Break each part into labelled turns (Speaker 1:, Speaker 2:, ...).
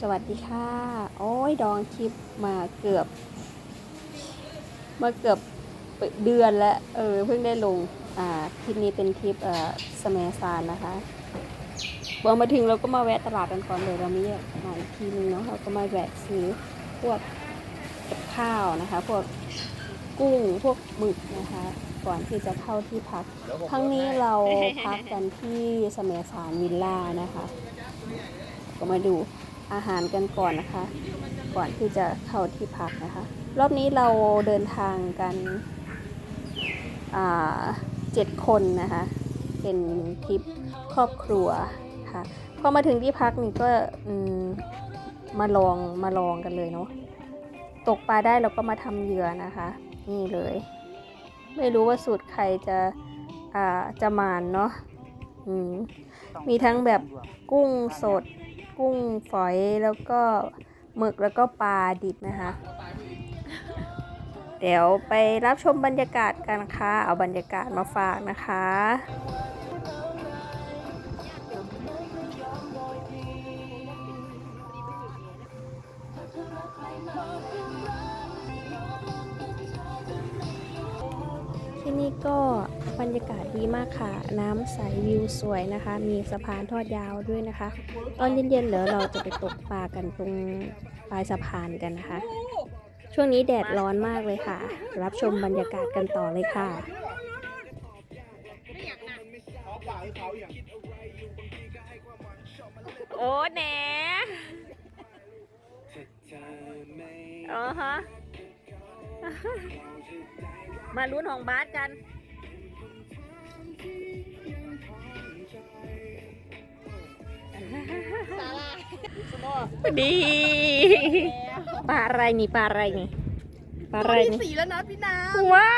Speaker 1: สวัสดีค่ะ โอ้ยดองคลิปมาเกือบ มาเกือบเดือนแล้วเออเพิ่งได้ลง อ่าคลิปนี้เป็นคลิปเอ่อสแมซานนะคะพอมาถึงเราก็มาแวะตลาดกันก่อนเลยเราไม่แยกมาอีกทีนึงเนาะเราก็มาแวะซื้อพวกกับข้าวนะคะ พวกกุ้งพวกหมึกนะคะ ก่อนที่จะเข้าที่พักครั้งนี้เราพักกันที่สมสารวิลล่านะคะ ก็มาดู อาหารกันก่อนนะคะ ก่อนที่จะเข้าที่พักนะคะ รอบนี้เราเดินทางกันเจ็ดคนนะคะ เป็นทริปครอบครัวค่ะพอมาถึงที่พักนี่ก็มมาลองมาลองกันเลยเนาะตกปลาได้เราก็มาทำเหยื่อนะคะ นี่เลย ไม่รู้ว่าสูตรใครจะจะมานเนาะมมีทั้งแบบกุ้งสด กุ้งฝอยแล้วก็หมึกแล้วก็ปลาดิบนะคะ เดี๋ยวไปรับชมบรรยากาศกันค่ะ เอาบรรยากาศมาฝากนะคะ ที่นี่ก็บรรยากาศดีมากค่ะ น้ำใสวิวสวยนะคะ มีสะพานทอดยาวด้วยนะคะ ตอนเย็นๆเดี๋ยวเราจะไปตกปลากันตรงปลายสะพานกันนะคะ ช่วงนี้แดดร้อนมากเลยค่ะ รับชมบรรยากาศกันต่อเลยค่ะโอ้แหนอ๋อฮะ มาลุ้นของบาสกันดีปลาอะไรนี่ปลาอะไรนี่ปลาอะไรนี่
Speaker 2: สีแล้วนะพี่นา
Speaker 1: ว้า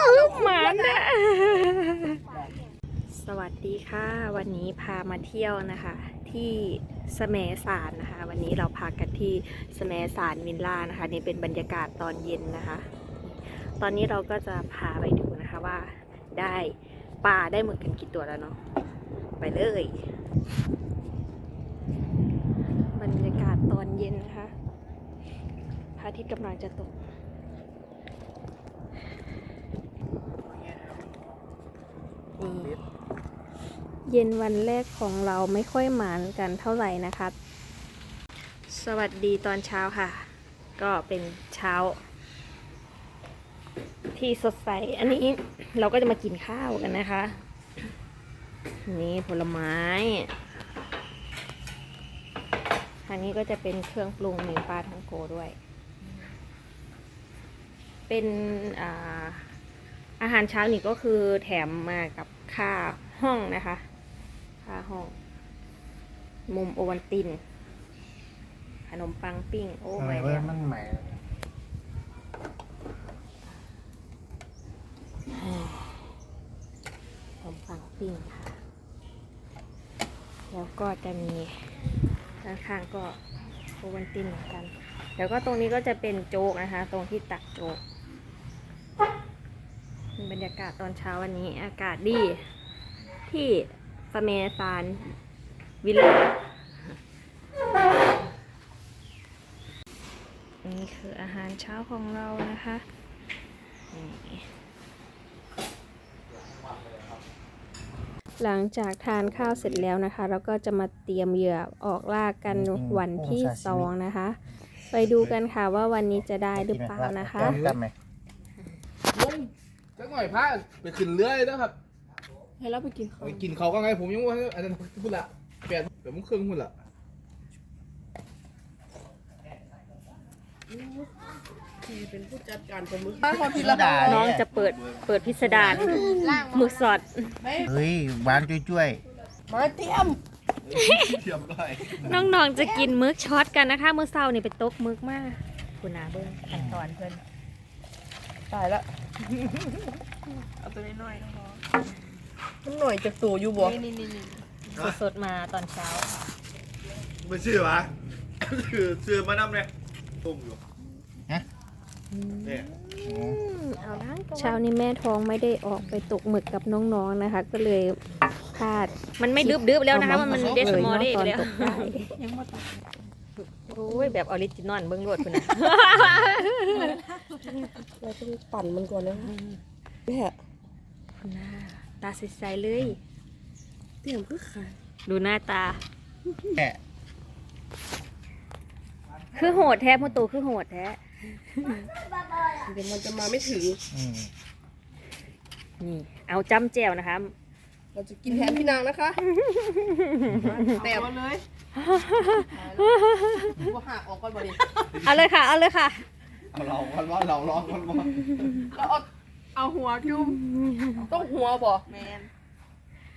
Speaker 1: วลูกหมาเนี่ยสวัสดีค่ะ วันนี้พามาเที่ยวนะคะ ที่สแมสารนะคะ วันนี้เราพักกันที่สแมสารวินล่านะคะ นี่เป็นบรรยากาศตอนเย็นนะคะ ตอนนี้เราก็จะพาไปดูนะคะว่าได้ปลาได้หมึกกันกี่ตัวแล้วเนาะไปเลย บรรยากาศตอนเย็นนะคะพระอาทิตย์กำลังจะตกเย็นวันแรกของเราไม่ค่อยหมานกันเท่าไหร่นะคะสวัสดีตอนเช้าค่ะ ก็เป็นเช้า ที่สดใส อันนี้เราก็จะมากินข้าวกันนะคะ นี่ผลไม้อันนี้ก็จะเป็นเครื่องปรุงมีปลาทังโกด้วย เป็นอาอาหารเช้านี่ก็คือแถมมากับค่าห้องนะคะ ค่าห้อง มุมโอวันติน ขนมปังปิ้ง โอ้
Speaker 3: ทำไม
Speaker 1: ไม่
Speaker 3: ว่า
Speaker 1: เนี่ย
Speaker 3: มันใหม่
Speaker 1: ขนม ปิ้งค่ะ แล้วก็จะมีด้านข้างก็โอวันตินเหมือนกัน แล้วก็ตรงนี้ก็จะเป็นโจ๊กนะคะ ตรงที่ตักโจ๊กบรรยากาศตอนเช้าวันนี้อากาศดี ที่ฟเมซานวิลล่านี่คืออาหารเช้าของเรานะคะ หลังจากทานข้าวเสร็จแล้วนะคะ เราก็จะมาเตรียมเหยื่อออกล่ากันวันที่สองนะคะ ไปดูกันค่ะว่าวันนี้จะได้หรือเปล่านะคะ
Speaker 3: จำจำไหม
Speaker 4: ลุงจักหน่อยพาไปขึ้นเรือเลยนะครับ
Speaker 2: ให้เราไปกินข้าว
Speaker 4: ไปกินเขาก็ไงผมยังว่าอันนั้นพูดละแปดแปดโมงครึ่งพูดละ
Speaker 2: เป็นผู้จัดการปลาหมึกบ้านคนพิละ
Speaker 3: ด่า
Speaker 1: น้อง
Speaker 3: เนี่ย
Speaker 1: จะเปิดเปิดพิสดารหมึกสด
Speaker 3: เฮ้ยหวานจุ้ย
Speaker 2: มาเตรียม
Speaker 4: เทียมได้
Speaker 1: น้องๆจะกินมึกช็อตกันนะคะมื้อเช้านี่ไปตกมึกมากคุณนาเบิ้งขั้นตอนเพิ่น
Speaker 2: ตายละเอาตัวน้อยๆมันหน่อยจากตัวอยู่บ่นี่นี่นี่
Speaker 1: สดๆมาตอนเช้า
Speaker 4: ไม่ชื่อวะชื่อชื่อมานำเนี่ย ต้มอยู่เนี่ย
Speaker 3: ๆอ๋อ
Speaker 1: เช้านี้แม่ท้องไม่ได้ออกไปตกหมึกกับน้องๆนะคะ ก็เลยพลาดมันไม่ดึบๆแล้วนะคะมันมันเดสมอลเดตอนแล้วตกได้
Speaker 2: ยังมาตาย
Speaker 1: โอ้ยแบบออริจินอลเบิ่งโลดพุ่นน่ะ
Speaker 2: เราต้องปั่นมันก่อนนะแม่
Speaker 1: คุณน่าตาใสๆเลย
Speaker 2: เตรียมคือขาย
Speaker 1: ดูหน้าตา
Speaker 3: แกะ
Speaker 1: คือโหดแท้พ่อโตคือโหดแท้
Speaker 2: เดี๋ยวมันจะมาไม่ถึง
Speaker 3: อืม
Speaker 1: นี่ เอาจำแจวนะคะ
Speaker 2: เราจะกินแทนพี่นางนะคะแต่มาเลยว่าหักออกก่อนบ่ดิ
Speaker 1: เอาเลยค่ะ เอาเลยค่ะ
Speaker 4: เอาเราคนว่าเราร้องคนว่า
Speaker 2: แล้วเอาเอาหัวจุ่มต้องหัวบ่แมน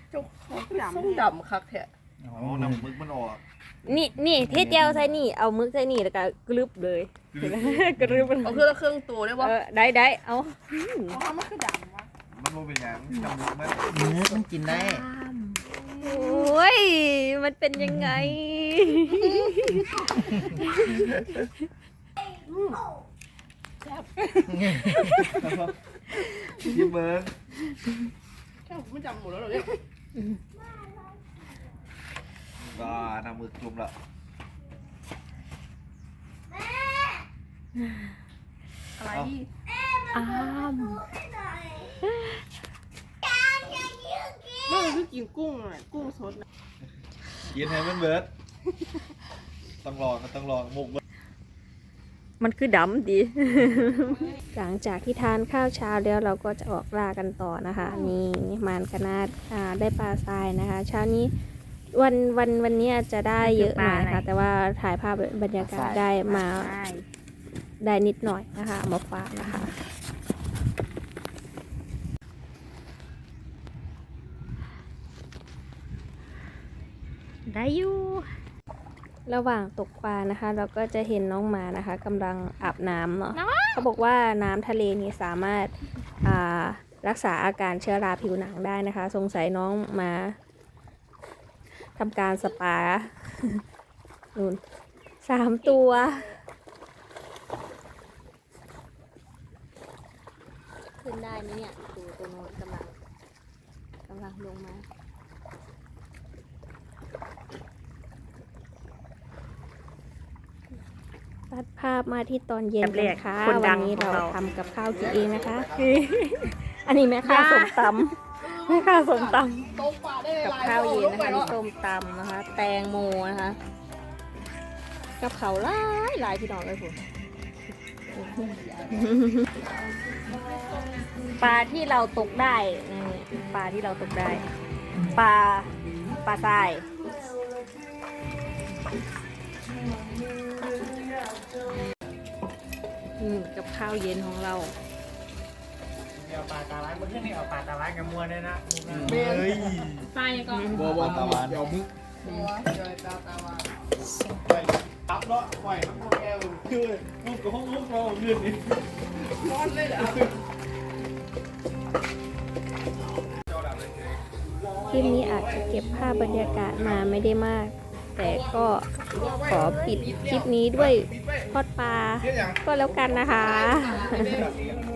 Speaker 2: เจ้าของส้มดำคักแท้
Speaker 4: เอาน้ำมึกมันออก
Speaker 1: นี่นี่เทศแจวใส่นี่เอามึกใส่นี่แล้วก็กรึบเลยกรึบ
Speaker 2: เอาเครื่องละเครื่องตัวได้บ่
Speaker 1: เออได้ได้เอา
Speaker 2: เอามันคือดำวะ
Speaker 4: มันรู้เป็นอย่างน้ำมึกมัน
Speaker 3: เนื้อมันกินได้
Speaker 1: โอ้ยมันเป็นยังไง
Speaker 4: ยิ้มเบิ้ง
Speaker 2: แค่ผมไม่จำหมดแล้วเหรอเนี่ย
Speaker 4: ก็น้ำมึกจุ่มละ
Speaker 2: อะไร
Speaker 1: อ้าม
Speaker 2: มันคือกินกุ้งอะกุ้งสดนะ
Speaker 4: กินให้มันเบิร์ดต้องลองก็ต้องลองมุกเบิด
Speaker 1: มันคือดำดี หลังจากที่ทานข้าวเช้าแล้วเราก็จะออกล่ากันต่อนะคะ นี่มานกนาดอ่าได้ปลาทรายนะคะ เช้านี้ วันวันวันนี้อาจจะได้เยอะหน่อยนะคะแต่ว่าถ่ายภาพบรรยากาศได้มาได้นิดหน่อยนะคะเอามาฝากนะคะได้อยู่ระหว่างตกปลานะคะ เราก็จะเห็นน้องหมานะคะกำลังอาบน้ำเนาะเขาบอกว่าน้ำทะเลนี่สามารถอ่ารักษาอาการเชื้อราผิวหนังได้นะคะ สงสัยน้องมา ทำการสปานู่นสามตัว ขึ้นได้ไหมเนี่ยดูตัวโน้นกำลังกำลังลงมาตัดภาพมาที่ตอนเย็น
Speaker 5: แบบแร
Speaker 1: กัน
Speaker 5: ก
Speaker 1: ค่ะ
Speaker 5: คนดั
Speaker 1: วั
Speaker 5: ง
Speaker 1: นนี้
Speaker 5: ของ
Speaker 1: เรา
Speaker 5: เรา
Speaker 1: ทำกับข้าวกินเองนะคะ อันนี้แม่ค้าส้มตำ แม่ค้าส้มต
Speaker 2: ตกปลาได้ำ
Speaker 1: กับข้าวเย็นนะคะนี่ส้มตำนะคะ แตงโมนะคะกับเขาวหลายหลายพี่น้องเลยคุณปลาที่เราตกได้นี่ปลาที่เราตกได้ปลาปลาทรายอืมกับข้าวเย็นของเรา
Speaker 3: เอาปลาตาล้างมันขึ้นนี่เอาปลาตาล้างกับมัวด้วยนะ
Speaker 2: เฮ้ย
Speaker 5: ไปก่อน
Speaker 4: บัวบัวตะวันเดี๋ยวมึก
Speaker 2: หัวเดี๋ยวตาตาว่า
Speaker 4: ไปตับเนาะปล่อยมันพวกแก้วคือมุกกับห้องมุกเราเงินนี่
Speaker 2: ร้อนเลยเหรอ
Speaker 1: คลิปนี้อาจจะเก็บภาพบรรยากาศมาไม่ได้มาก แต่ก็ขอปิดคลิปนี้ด้วยทอดปลาก็แล้วกันนะคะ
Speaker 2: แบบนี้